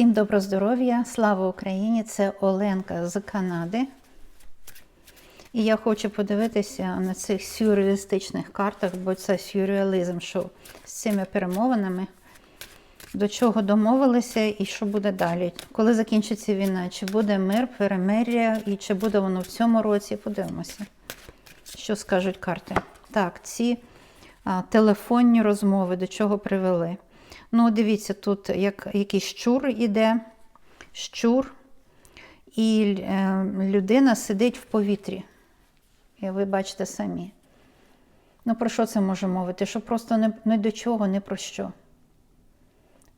Всім добро здоров'я, слава Україні! Це Оленка з Канади. І я хочу подивитися на цих сюрреалістичних картах, бо це сюрреалізм, що з цими перемовинами, до чого домовилися і що буде далі. Коли закінчиться війна, чи буде мир, перемир'я, і чи буде воно в цьому році, подивимося, що скажуть карти. Так, ці а, телефонні розмови до чого привели. Ну, дивіться, тут як якийсь щур іде, щур, і е, людина сидить в повітрі. І ви бачите самі. Ну, про що це може мовити? Що просто не, не до чого, не про що.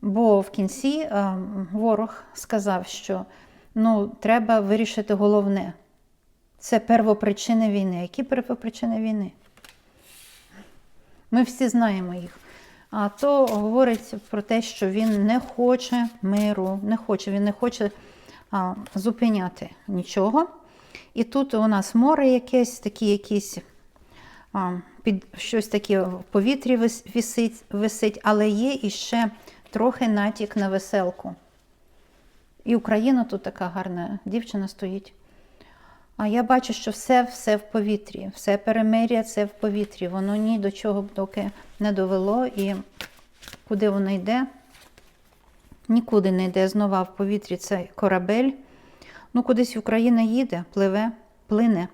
Бо в кінці е, ворог сказав, що ну, треба вирішити головне. Це первопричини війни. Які первопричини війни? Ми всі знаємо їх. А то говорить про те, що він не хоче миру, не хоче, він не хоче а, зупиняти нічого. І тут у нас море якесь, такі якісь а, під щось таке в повітрі висить, висить, але є іще трохи натяк на веселку. І Україна тут така гарна дівчина стоїть. А я бачу, що все все в повітрі, все перемир'я це в повітрі. Воно ні до чого б доки не довело. І куди воно йде? Нікуди не йде. Знову в повітрі це корабель. Ну, кудись Україна їде, пливе, плине.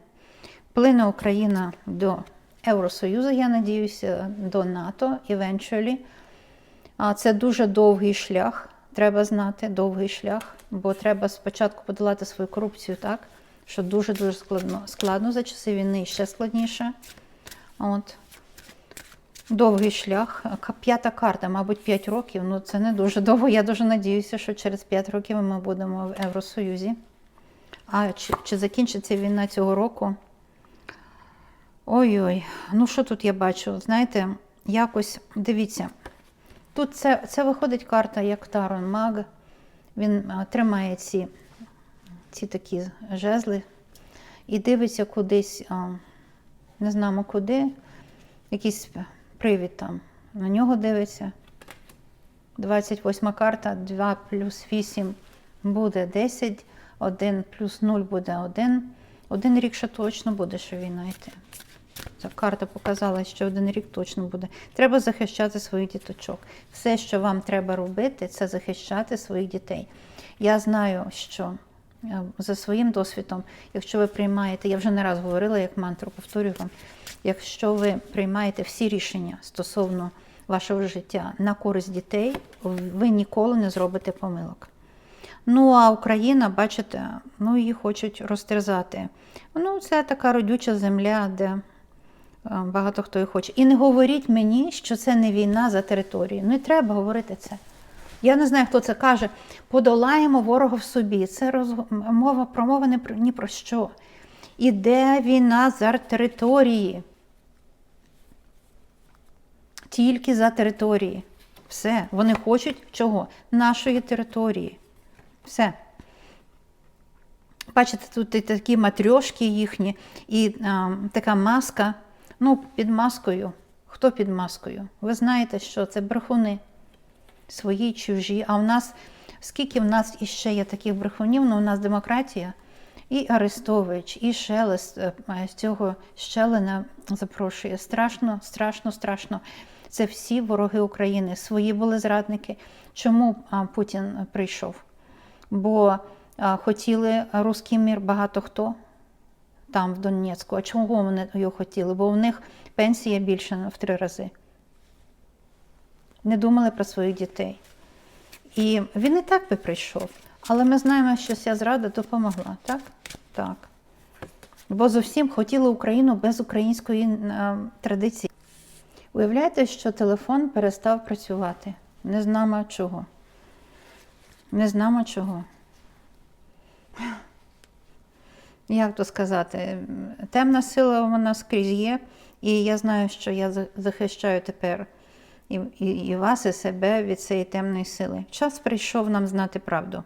Плине Україна до Євросоюзу, я надіюся, до НАТО eventually. А це дуже довгий шлях, треба знати, довгий шлях, бо треба спочатку подолати свою корупцію, так? Що дуже-дуже складно. Складно за часи війни ще складніше. От. Довгий шлях. П'ята карта, мабуть, 5 років. Ну, це не дуже довго. Я дуже надіюся, що через 5 років ми будемо в Євросоюзі. А чи, чи закінчиться війна цього року? Ой-ой, ну що тут я бачу? Знаєте, якось дивіться. Тут це, це виходить карта як Тарон Маг. Він а, тримає ці, ці такі жезли і дивиться кудись, а, не знаємо куди, якийсь привід там. На нього дивиться. 28 карта, 2 плюс 8 буде 10, 1 плюс 0 буде 1. Один рік ще точно буде, що війна йти. Ця карта показала, що один рік точно буде. Треба захищати своїх діточок. Все, що вам треба робити, це захищати своїх дітей. Я знаю, що за своїм досвідом, якщо ви приймаєте, я вже не раз говорила, як мантру, повторюю вам, якщо ви приймаєте всі рішення стосовно вашого життя на користь дітей, ви ніколи не зробите помилок. Ну, а Україна, бачите, ну її хочуть розтерзати. Ну, це така родюча земля, де е, багато хто і хоче. І не говоріть мені, що це не війна за територію. Не треба говорити це. Я не знаю, хто це каже. Подолаємо ворога в собі. Це роз... мова промова не про ні про що. Іде війна за території. Тільки за території. Все. Вони хочуть чого? Нашої території. Все. Бачите, тут і такі матрьошки їхні, і а, така маска. Ну, під маскою. Хто під маскою? Ви знаєте, що це брехуни свої, чужі. А в нас, скільки в нас іще є таких брехунів, ну у нас демократія, і Арестович, і Шелест е, з цього щелина запрошує. Страшно, страшно, страшно. Це всі вороги України. Свої були зрадники. Чому Путін прийшов? Бо хотіли руський мір багато хто там, в Донецьку. А чому вони його хотіли? Бо у них пенсія більша в три рази. Не думали про своїх дітей. І він і так би прийшов. Але ми знаємо, що ця зрада допомогла, так? Так. Бо зовсім хотіли Україну без української е, традиції. Уявляєте, що телефон перестав працювати. Не знаємо чого. Не знаємо чого. Як то сказати, темна сила вона скрізь є, і я знаю, що я захищаю тепер і, і, і вас, і себе від цієї темної сили. Час прийшов нам знати правду.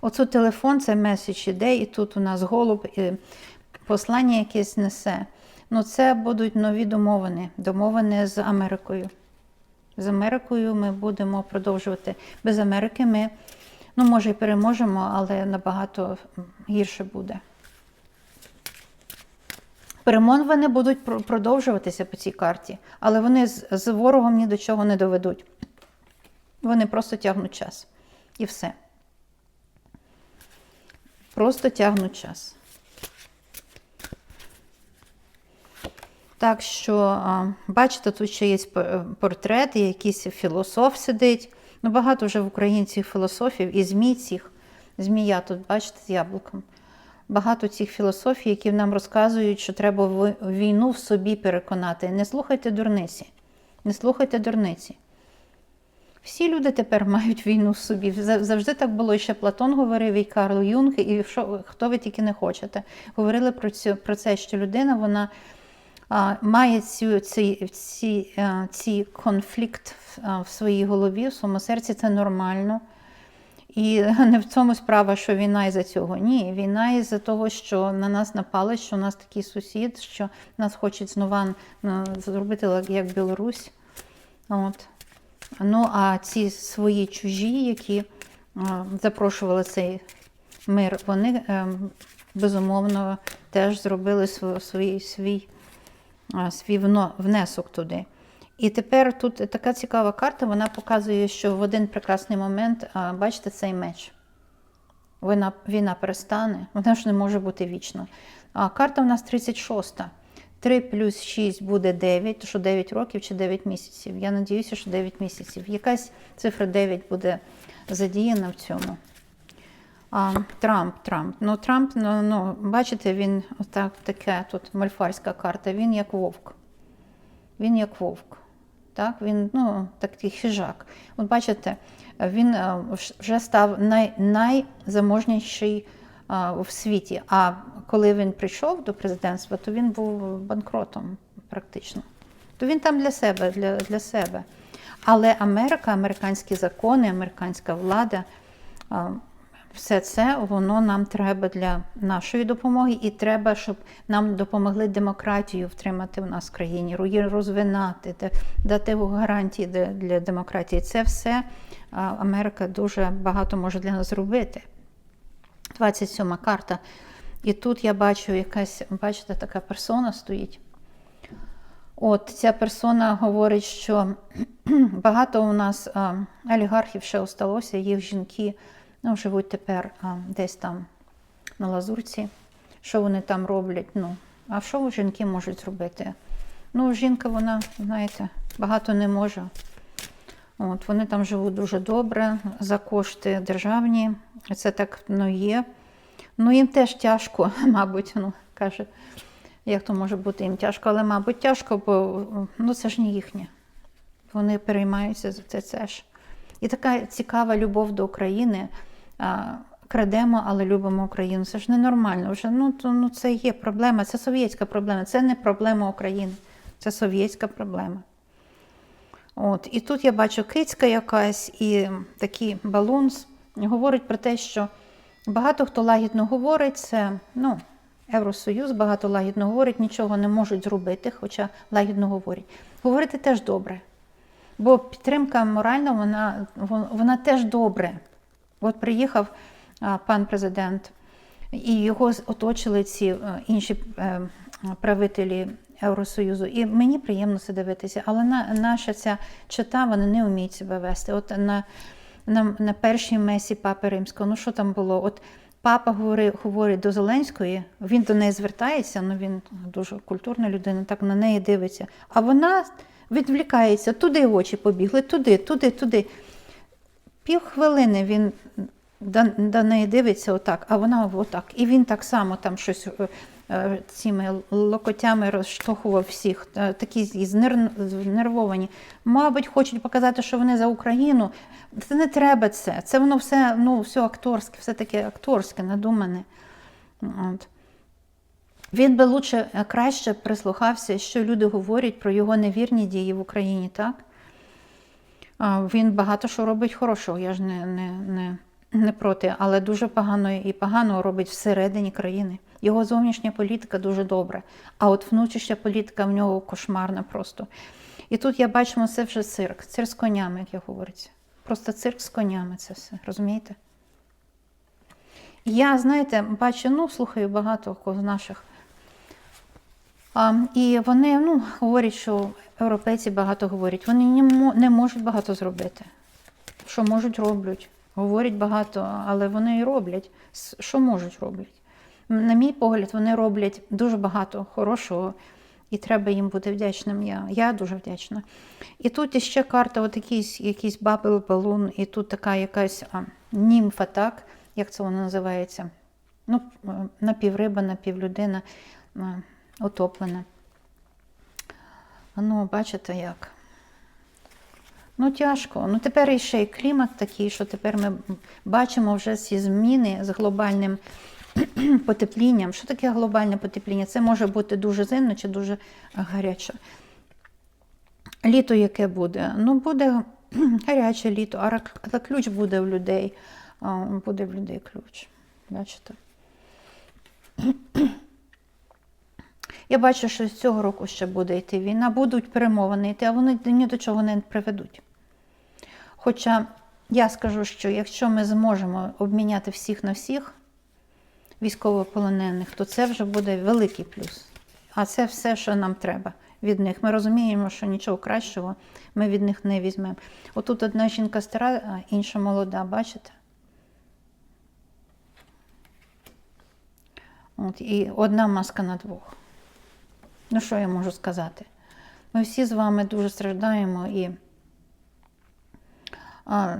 Оцю телефон це меседж іде, і тут у нас голуб, і послання якесь несе. Ну, це будуть нові домовини, домовини з Америкою. З Америкою ми будемо продовжувати. Без Америки ми, ну, може, і переможемо, але набагато гірше буде. Перемовини будуть продовжуватися по цій карті, але вони з, ворогом ні до чого не доведуть. Вони просто тягнуть час. І все. Просто тягнуть час. Так що, бачите, тут ще є портрет, якийсь філософ сидить. Ну, багато вже в українців філософів і змій цих. Змія тут, бачите, з яблуком. Багато цих філософій, які нам розказують, що треба війну в собі переконати. Не слухайте дурниці. Не слухайте дурниці. Всі люди тепер мають війну в собі. Завжди так було. І ще Платон говорив, і Карл Юнг, і що, хто ви тільки не хочете. Говорили про, цю, про це, що людина вона а, має цю, ці, ці, а, ці конфлікт в своїй голові, в своєму серці, це нормально. І не в цьому справа, що війна із-за цього. Ні, війна із-за того, що на нас напали, що у нас такий сусід, що нас хочуть знову ну, зробити як- Білорусь. От. Ну, а ці свої чужі, які запрошували цей мир, вони ем, безумовно теж зробили свій, свій, свій внесок туди. І тепер тут така цікава карта, вона показує, що в один прекрасний момент, бачите, цей меч. Війна, війна перестане, вона ж не може бути вічно. А карта в нас 36. 3 плюс 6 буде 9, то що 9 років чи 9 місяців. Я надіюся, що 9 місяців. Якась цифра 9 буде задіяна в цьому. А, Трамп, Трамп. Ну, Трамп, ну, ну, бачите, він отак, таке тут мальфарська карта, він як вовк. Він як вовк. Так? Він ну, такий хижак. От бачите, він е, вже став най, найзаможніший а, в світі. А коли він прийшов до президентства, то він був банкротом практично. То він там для себе, для, для себе. Але Америка, американські закони, американська влада, а, все це воно нам треба для нашої допомоги, і треба, щоб нам допомогли демократію втримати в нас в країні, її розвинати, дати гарантії для, демократії. Це все Америка дуже багато може для нас зробити. 27 карта. І тут я бачу якась, бачите, така персона стоїть. От ця персона говорить, що багато у нас олігархів ще осталося, їх жінки ну, живуть тепер а, десь там на лазурці. Що вони там роблять? Ну, а що жінки можуть зробити? Ну, жінка, вона, знаєте, багато не може. От, вони там живуть дуже добре за кошти державні. Це так ну, є. Ну, їм теж тяжко, мабуть, ну, каже, як то може бути їм тяжко, але, мабуть, тяжко, бо ну, це ж не їхнє. Вони переймаються за це, це ж. І така цікава любов до України. Крадемо, але любимо Україну. Це ж ненормально. Вже, ну, то, ну, це є проблема, це совєтська проблема, це не проблема України, це совєтська проблема. От, і тут я бачу кицька якась і такий балунс говорить про те, що багато хто лагідно говорить, це ну, Євросоюз багато лагідно говорить, нічого не можуть зробити, хоча лагідно говорять. Говорити теж добре. Бо підтримка моральна, вона, вона теж добре. От приїхав пан президент, і його оточили ці е, інші е, правителі Євросоюзу. І мені приємно це дивитися. Але на, наша ця чита, вони не вміють себе вести. От на, на, на першій месі Папи Римського, ну що там було? От папа говорить, говорить до Зеленської, він до неї звертається, ну він дуже культурна людина, так на неї дивиться. А вона відвлікається, туди очі побігли, туди, туди, туди. Пів хвилини він до, до неї дивиться отак, а вона отак. І він так само там щось е, е, цими локотями розштовхував всіх, е, такі знер- знервовані. Мабуть, хочуть показати, що вони за Україну. Це не треба це. Це воно все, ну, все акторське, все таке акторське, надумане. От. Він би лучше краще прислухався, що люди говорять про його невірні дії в Україні, так? Він багато що робить хорошого, я ж не, не, не, не проти, але дуже погано і погано робить всередині країни. Його зовнішня політика дуже добра, а от внутрішня політика в нього кошмарна просто. І тут я бачимо, це вже цирк. Цирк з конями, як я говориться. Просто цирк з конями це все, розумієте? Я, знаєте, бачу, ну, слухаю багато з наших. І вони ну, говорять, що європейці багато говорять. Вони не, можуть багато зробити. Що можуть, роблять. Говорять багато, але вони і роблять. Що можуть, роблять. На мій погляд, вони роблять дуже багато хорошого, і треба їм бути вдячним. Я, я дуже вдячна. І тут іще карта, от якийсь, якийсь бабл балун, і тут така якась а, німфа, так, як це вона називається? Ну, напівриба, напівлюдина, е, утоплена. Ну, бачите як. Ну, тяжко. Ну, тепер іще і клімат такий, що тепер ми бачимо вже ці зміни з глобальним потеплінням. Що таке глобальне потепління? Це може бути дуже зимно чи дуже гаряче. Літо яке буде? Ну, буде гаряче літо, а ключ буде в людей. Буде в людей ключ. Бачите? Я бачу, що з цього року ще буде йти війна, будуть перемовини йти, а вони ні до чого не приведуть. Хоча я скажу, що якщо ми зможемо обміняти всіх на всіх військовополонених, то це вже буде великий плюс. А це все, що нам треба від них. Ми розуміємо, що нічого кращого ми від них не візьмемо. Отут одна жінка стара, а інша молода, бачите? От, і одна маска на двох. Ну, що я можу сказати? Ми всі з вами дуже страждаємо і а,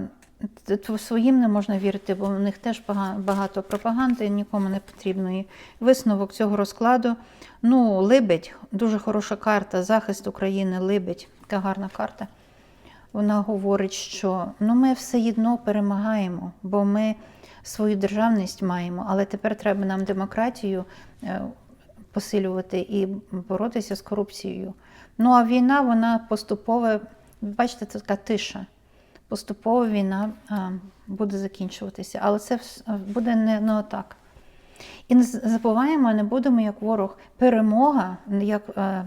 своїм не можна вірити, бо в них теж багато пропаганди, нікому не потрібної. Висновок цього розкладу. Ну, Либедь, дуже хороша карта, захист України, Либедь, така гарна карта. Вона говорить, що ну, ми все одно перемагаємо, бо ми свою державність маємо, але тепер треба нам демократію е, посилювати і боротися з корупцією. Ну а війна, вона поступово, бачите, це така тиша. Поступово війна буде закінчуватися, але це буде не, не отак. І не забуваємо, не будемо як ворог. Перемога, як е,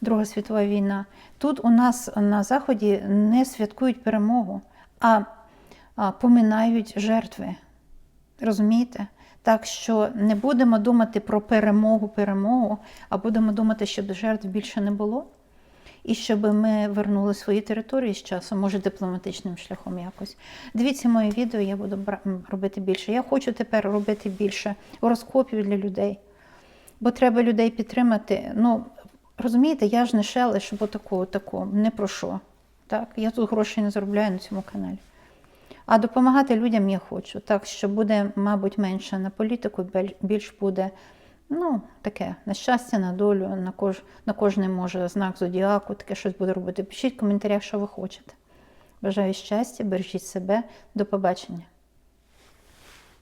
Друга світова війна. Тут у нас на Заході не святкують перемогу, а поминають жертви. Розумієте? Так що не будемо думати про перемогу, перемогу, а будемо думати, щоб жертв більше не було. І щоб ми вернули свої території з часом, може дипломатичним шляхом якось. Дивіться моє відео, я буду робити більше. Я хочу тепер робити більше гороскопів для людей, бо треба людей підтримати. Ну, розумієте, я ж не шелеш, бо такого, такого, не про що. Так? Я тут грошей не заробляю на цьому каналі. А допомагати людям я хочу. Так що буде, мабуть, менше на політику, більш буде ну, таке на щастя, на долю, на, кож, на кожний може знак зодіаку, таке щось буде робити. Пишіть в коментарях, що ви хочете. Бажаю щастя, бережіть себе. До побачення.